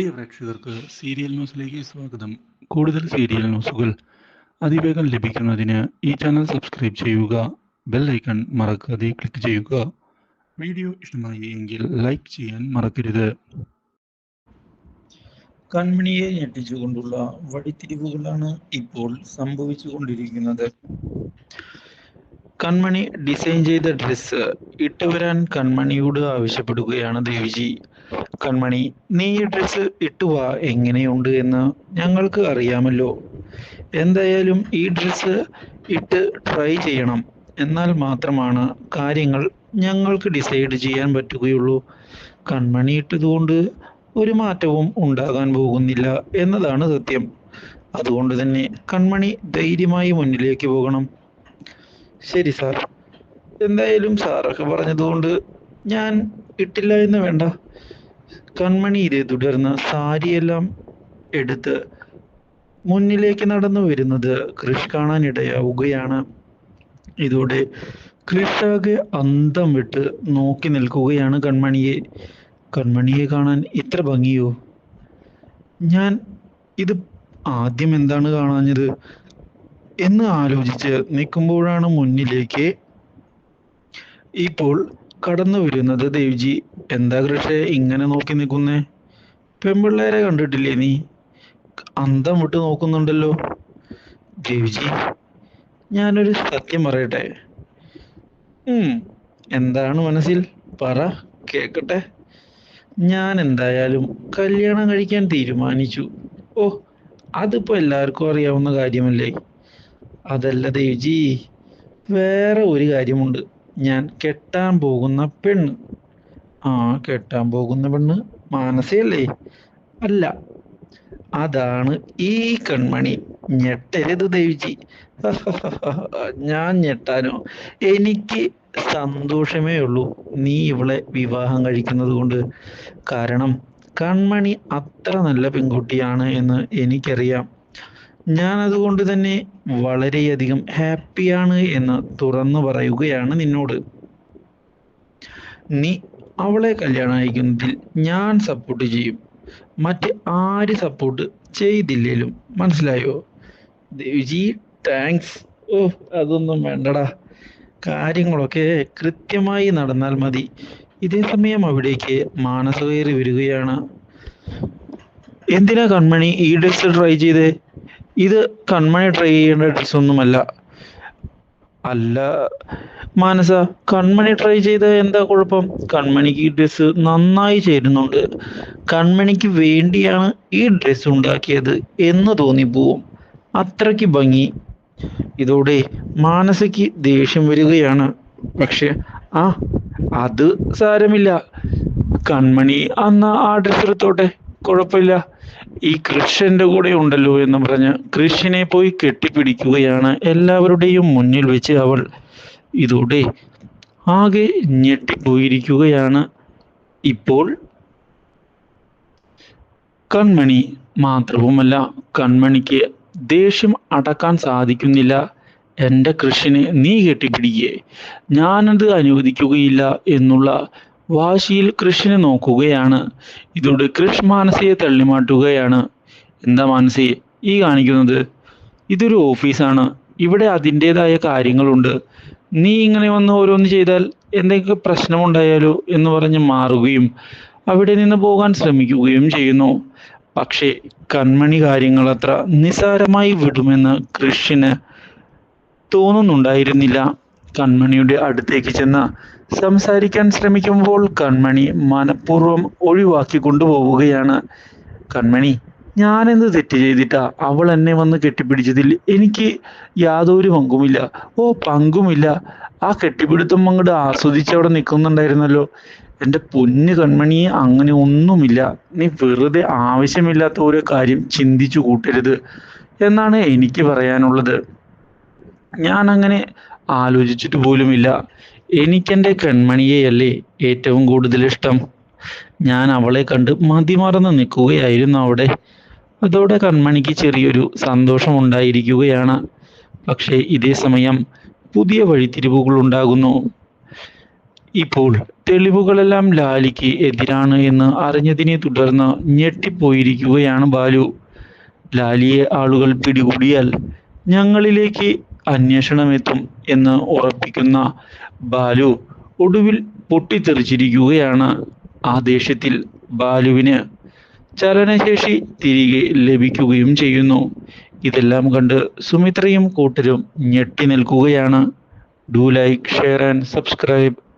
പ്രിയ പ്രേക്ഷകർക്ക് സീരിയൽ ന്യൂസിലേക്ക് സ്വാഗതം. കൂടുതൽ സീരിയൽ ന്യൂസുകൾ അതിവേഗം ലഭിക്കുന്നതിന് ഈ ചാനൽ സബ്സ്ക്രൈബ് ചെയ്യുക ബെൽ ഐക്കൺ മറക്കാതെ ക്ലിക്ക് ചെയ്യുക. വീഡിയോ ഇഷ്ടമായി എങ്കിൽ ലൈക്ക് ചെയ്യാൻ മറക്കരുത്. കൺമണിയെ ഞെട്ടിച്ചുകൊണ്ടുള്ള വഴിത്തിരിവുകളാണ് ഇപ്പോൾ സംഭവിച്ചുകൊണ്ടിരിക്കുന്നത്. കൺമണി ഡിസൈൻ ചെയ്ത ഡ്രസ്സ് ഇട്ടുവരാൻ കൺമണിയോട് ആവശ്യപ്പെടുകയാണ് ദേവിജി. കൺമണി നീ ഈ ഡ്രസ്സ് ഇട്ടുവാ എങ്ങനെയുണ്ട് എന്ന് ഞങ്ങൾക്ക് അറിയാമല്ലോ. എന്തായാലും ഈ ഡ്രസ്സ് ഇട്ട് ട്രൈ ചെയ്യണം. എന്നാൽ മാത്രമാണ് കാര്യങ്ങൾ ഞങ്ങൾക്ക് ഡിസൈഡ് ചെയ്യാൻ പറ്റുകയുള്ളൂ. കൺമണി ഇട്ടതുകൊണ്ട് ഒരു മാറ്റവും ഉണ്ടാകാൻ പോകുന്നില്ല എന്നതാണ് സത്യം. അതുകൊണ്ട് തന്നെ കൺമണി ധൈര്യമായി മുന്നിലേക്ക് പോകണം. ശരി സാർ എന്തായാലും സാറൊക്കെ പറഞ്ഞതുകൊണ്ട് ഞാൻ ഇട്ടില്ല എന്ന് വേണ്ട. കൺമണി ഇതേ തുടർന്ന് സാരിയെല്ലാം എടുത്ത് മുന്നിലേക്ക് നടന്നു വരുന്നത് കൃഷ് കാണാൻ ഇടയാവുകയാണ്. ഇതോടെ കൃഷാകെ അന്തം വിട്ട് നോക്കി നിൽക്കുകയാണ് കൺമണിയെ. കൺമണിയെ കാണാൻ ഇത്ര ഭംഗിയോ? ഞാൻ ഇത് ആദ്യം എന്താണ് കാണാഞ്ഞത്? എന്ന് ആലോചിച്ച് നിൽക്കുമ്പോഴാണ് മുന്നിലേക്ക്. ഇപ്പോൾ കടന്നു വരുന്നത് ദേവ്ജി. എന്താ കൃഷേ ഇങ്ങനെ നോക്കി നിൽക്കുന്നേ? പെൺപിള്ളേരെ കണ്ടിട്ടില്ലേ നീ? അന്തം വിട്ട് നോക്കുന്നുണ്ടല്ലോ. ദേവ്ജി ഞാനൊരു സത്യം പറയട്ടെ? എന്താണ് മനസ്സിൽ? പറ കേക്കട്ടെ? ഞാൻ എന്തായാലും കല്യാണം കഴിക്കാൻ തീരുമാനിച്ചു. ഓ അതിപ്പോ എല്ലാവർക്കും അറിയാവുന്ന കാര്യമല്ലേ? അതല്ല ദേവ്ജി വേറെ ഒരു കാര്യമുണ്ട്. ഞാൻ കെട്ടാൻ പോകുന്ന പെണ്ണ്. ആ കെട്ടാൻ പോകുന്ന പെണ്ണ് മാനസയല്ലേ? അല്ല. അതാണ് ഈ കൺമണി. ഞെട്ടരുത് ദേവിജി. ഞാൻ ഞെട്ടാനോ? എനിക്ക് സന്തോഷമേ ഉള്ളൂ നീ ഇവളെ വിവാഹം കഴിക്കുന്നത് കൊണ്ട്. കാരണം കൺമണി അത്ര നല്ല പെൺകുട്ടിയാണ് എന്ന് എനിക്കറിയാം. ഞാൻ അതുകൊണ്ട് തന്നെ വളരെയധികം ഹാപ്പിയാണ് എന്ന് തുറന്നു പറയുകയാണ് നിന്നോട്. നീ അവളെ കല്യാണം കഴിക്കുന്നതിൽ ഞാൻ സപ്പോർട്ട് ചെയ്യും. മറ്റ് ആര് സപ്പോർട്ട് ചെയ്തില്ലേലും മനസ്സിലായോ? ദേവിജി താങ്ക്സ് ഓ അതൊന്നും വേണ്ടടാ. കാര്യങ്ങളൊക്കെ കൃത്യമായി നടന്നാൽ മതി. ഇതേ സമയം അവിടേക്ക് മാനസ കയറി വരികയാണ്. എന്തിനാ കൺമണി ഈ ഡ്രസ് ട്രൈ ചെയ്തേ? ഇത് കൺമണി ട്രൈ ചെയ്യേണ്ട ഡ്രസ് ഒന്നുമല്ല. അല്ല മാനസ കൺമണി ട്രൈ ചെയ്ത എന്താ കുഴപ്പം? കൺമണിക്ക് ഈ ഡ്രസ്സ് നന്നായി ചേരുന്നുണ്ട്. കൺമണിക്ക് വേണ്ടിയാണ് ഈ ഡ്രസ്സ് ഉണ്ടാക്കിയത് എന്ന് തോന്നിപ്പോവും അത്രയ്ക്ക് ഭംഗി. ഇതോടെ മാനസയ്ക്ക് ദേഷ്യം വരികയാണ്. പക്ഷെ ആ അത് സാരമില്ല. കൺമണി അന്ന് ആ ഡ്രസ്സ് എടുത്തോട്ടെ. കുഴപ്പമില്ല. ഈ കൃഷ്യന്റെ കൂടെ ഉണ്ടല്ലോ എന്ന് പറഞ്ഞ് കൃഷിനെ പോയി കെട്ടിപ്പിടിക്കുകയാണ് എല്ലാവരുടെയും മുന്നിൽ വെച്ച് അവൾ. ഇതോടെ ആകെ ഞെട്ടിപ്പോയിരിക്കുകയാണ്. ഇപ്പോൾ കൺമണി മാത്രവുമല്ല കൺമണിക്ക് ദേഷ്യം അടക്കാൻ സാധിക്കുന്നില്ല. എന്റെ കൃഷിനെ നീ കെട്ടിപ്പിടിക്കേ. ഞാനത് അനുവദിക്കുകയില്ല എന്നുള്ള വാശിയിൽ കൃഷിനെ നോക്കുകയാണ്. ഇതോടെ കൃഷ് മാനസയെ തള്ളിമാട്ടുകയാണ്. എന്താ മാനസി ഈ കാണിക്കുന്നത്? ഇതൊരു ഓഫീസാണ്. ഇവിടെ അതിന്റെതായ കാര്യങ്ങളുണ്ട്. നീ ഇങ്ങനെ വന്ന് ഓരോന്ന് ചെയ്താൽ എന്തെങ്കിലും പ്രശ്നമുണ്ടായാലോ എന്ന് പറഞ്ഞ് മാറുകയും അവിടെ നിന്ന് പോകാൻ ശ്രമിക്കുകയും ചെയ്യുന്നു. പക്ഷേ കൺമണി കാര്യങ്ങൾ അത്ര നിസാരമായി വിടുമെന്ന് കൃഷിന് തോന്നുന്നുണ്ടായിരുന്നില്ല. കൺമണിയുടെ അടുത്തേക്ക് ചെന്ന് സംസാരിക്കാൻ ശ്രമിക്കുമ്പോൾ കൺമണി മനഃപൂർവം ഒഴിവാക്കി കൊണ്ടുപോവുകയാണ്. കൺമണി ഞാനെന്ത് തെറ്റ് ചെയ്തിട്ടാ? അവൾ എന്നെ വന്ന് കെട്ടിപ്പിടിച്ചതിൽ എനിക്ക് യാതൊരു പങ്കുമില്ല. ഓ പങ്കുമില്ല. ആ കെട്ടിപ്പിടുത്തം അങ്ങോട്ട് ആസ്വദിച്ച് അവിടെ നിൽക്കുന്നുണ്ടായിരുന്നല്ലോ. എന്റെ പൊന്ന് കൺമണി അങ്ങനെ ഒന്നുമില്ല. നീ വെറുതെ ആവശ്യമില്ലാത്ത ഓരോ കാര്യം ചിന്തിച്ചു കൂട്ടരുത് എന്നാണ് എനിക്ക് പറയാനുള്ളത്. ഞാൻ അങ്ങനെ ആലോചിച്ചിട്ട് പോലുമില്ല. എനിക്കെന്റെ കൺമണിയെയല്ലേ ഏറ്റവും കൂടുതൽ ഇഷ്ടം? ഞാൻ അവളെ കണ്ട് മതിമറന്ന് നിൽക്കുകയായിരുന്നു അവിടെ. അതോടെ കൺമണിക്ക് ചെറിയൊരു സന്തോഷം ഉണ്ടായിരിക്കുകയാണ്. പക്ഷേ ഇതേ സമയം പുതിയ വഴിത്തിരിവുകൾ ഉണ്ടാകുന്നു. ഇപ്പോൾ തെളിവുകളെല്ലാം ലാലിക്ക് എതിരാണ് എന്ന് അറിഞ്ഞതിനെ തുടർന്ന് ഞെട്ടിപ്പോയിരിക്കുകയാണ് ബാലു. ലാലിയെ ആളുകൾ പിടികൂടിയാൽ ഞങ്ങളിലേക്ക് അന്വേഷണമെത്തും എന്ന് ഉറപ്പിക്കുന്ന ബാലു ഒടുവിൽ പൊട്ടിത്തെറിച്ചിരിക്കുകയാണ്. ആ ദേഷ്യത്തിൽ ബാലുവിന് ചലനശേഷി തിരികെ ലഭിക്കുകയും ചെയ്യുന്നു. ഇതെല്ലാം കണ്ട് സുമിത്രയും കൂട്ടരും ഞെട്ടി നിൽക്കുകയാണ്. Do like share and subscribe.